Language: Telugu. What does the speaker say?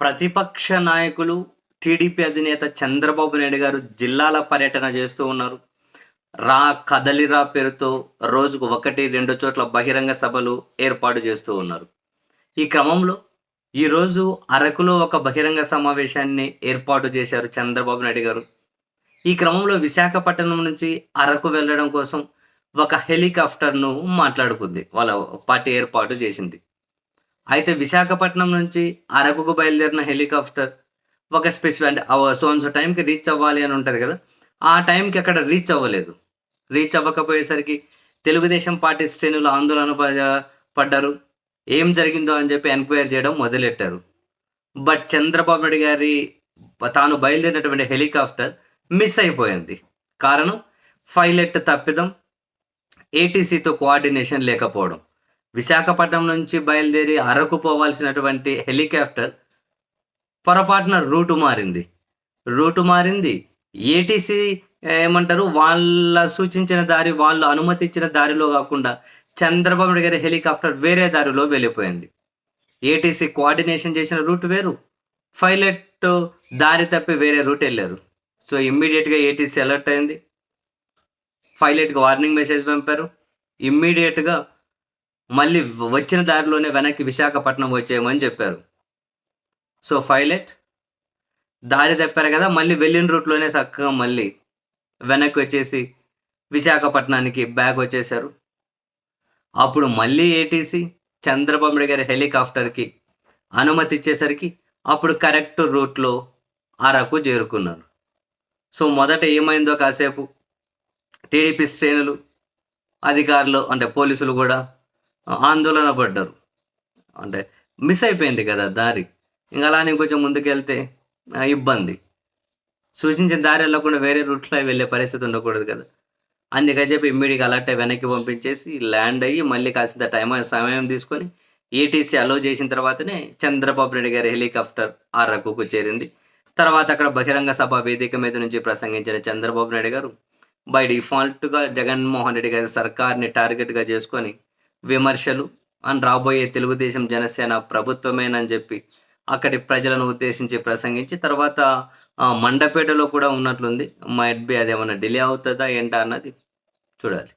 ప్రతిపక్ష నాయకులు టీడీపీ అధినేత చంద్రబాబు నాయుడు గారు జిల్లాల పర్యటన చేస్తూ ఉన్నారు. రా కదలిరా పేరుతో రోజుకు ఒకటి రెండు చోట్ల బహిరంగ సభలు ఏర్పాటు చేస్తూ ఉన్నారు. ఈ క్రమంలో ఈరోజు అరకులో ఒక బహిరంగ సమావేశాన్ని ఏర్పాటు చేశారు చంద్రబాబు నాయుడు గారు. ఈ క్రమంలో విశాఖపట్నం నుంచి అరకు వెళ్ళడం కోసం ఒక హెలికాప్టర్ను మాట్లాడుకుంది. వాళ్ళ పార్టీ ఏర్పాటు చేసింది. అయితే విశాఖపట్నం నుంచి అరకుకు బయలుదేరిన హెలికాప్టర్ ఒక స్పెసిఫిక్ అంటే సో టైంకి రీచ్ అవ్వాలి అని ఉంటుంది కదా ఆ టైంకి అక్కడ రీచ్ అవ్వలేదు. రీచ్ అవ్వకపోయేసరికి తెలుగుదేశం పార్టీ శ్రేణులు ఆందోళన ప- పడ్డారు. ఏం జరిగిందో అని చెప్పి ఎంక్వైరీ చేయడం మొదలెట్టారు. బట్ చంద్రబాబు నాయుడు గారి తాను బయలుదేరినటువంటి హెలికాప్టర్ మిస్ అయిపోయింది. కారణం ఫైలెట్ తప్పిదం ఏటీసీతో కోఆర్డినేషన్ లేకపోవడం. విశాఖపట్నం నుంచి బయలుదేరి అరకు పోవాల్సినటువంటి హెలికాప్టర్ పొరపాటున రూటు మారింది. రూటు మారింది. ఏటీసీ ఏమంటారు? వాళ్ళ సూచించిన దారి వాళ్ళు అనుమతి ఇచ్చిన దారిలో కాకుండా చంద్రబాబు నాయుడు గారి హెలికాప్టర్ వేరే దారిలో వెళ్ళిపోయింది. ఏటీసీ కోఆర్డినేషన్ చేసిన రూట్ వేరు. పైలట్ దారి తప్పి వేరే రూట్ వెళ్ళారు. సో ఇమ్మీడియట్గా ఏటీసీ అలర్ట్ అయింది. పైలట్కి వార్నింగ్ మెసేజ్ పంపారు. ఇమ్మీడియట్గా మళ్ళీ వచ్చిన దారిలోనే వెనక్కి విశాఖపట్నం వచ్చేయమని చెప్పారు. సో పైలట్ దారి తప్పారు కదా మళ్ళీ వెళ్ళిన రూట్లోనే చక్కగా మళ్ళీ వెనక్కి వచ్చేసి విశాఖపట్నానికి బ్యాక్ వచ్చేసారు అప్పుడు మళ్ళీ ఏటీసీ చంద్రబాబు గారి హెలికాప్టర్కి అనుమతి ఇచ్చేసరికి అప్పుడు కరెక్ట్ రూట్లో అరకు చేరుకున్నారు. సో మొదట ఏమైందో కాసేపు టీడీపీ శ్రేణులు అధికారులు అంటే పోలీసులు కూడా ఆందోళన పడ్డారు. అంటే మిస్ అయిపోయింది కదా దారి. ఇంకా అలానే కొంచెం ముందుకెళ్తే ఇబ్బంది. సూచించిన దారి వెళ్ళకుండా వేరే రూట్లో వెళ్ళే పరిస్థితి ఉండకూడదు కదా. అందుకని చెప్పి ఇమ్మీడియట్గా అలర్ట్ వెనక్కి పంపించేసి ల్యాండ్ అయ్యి మళ్ళీ కాసింత టైం సమయం తీసుకొని ఏటీసీ అలో చేసిన తర్వాతనే చంద్రబాబు నాయుడు గారి హెలికాప్టర్ ఆ చేరింది. తర్వాత అక్కడ బహిరంగ సభ వేదిక మీద నుంచి ప్రసంగించిన చంద్రబాబు నాయుడు గారు బై డిఫాల్ట్గా జగన్మోహన్ రెడ్డి గారి సర్కార్ని టార్గెట్గా చేసుకొని విమర్శలు అండ్ రాబోయే తెలుగుదేశం జనసేన ప్రభుత్వమేనని చెప్పి అక్కడి ప్రజలను ఉద్దేశించి ప్రసంగించి తర్వాత మండపేటలో కూడా ఉన్నట్లుంది. మైట్ బి అదేమన్నా డిలే అవుతుందా ఏంటా అన్నది చూడాలి.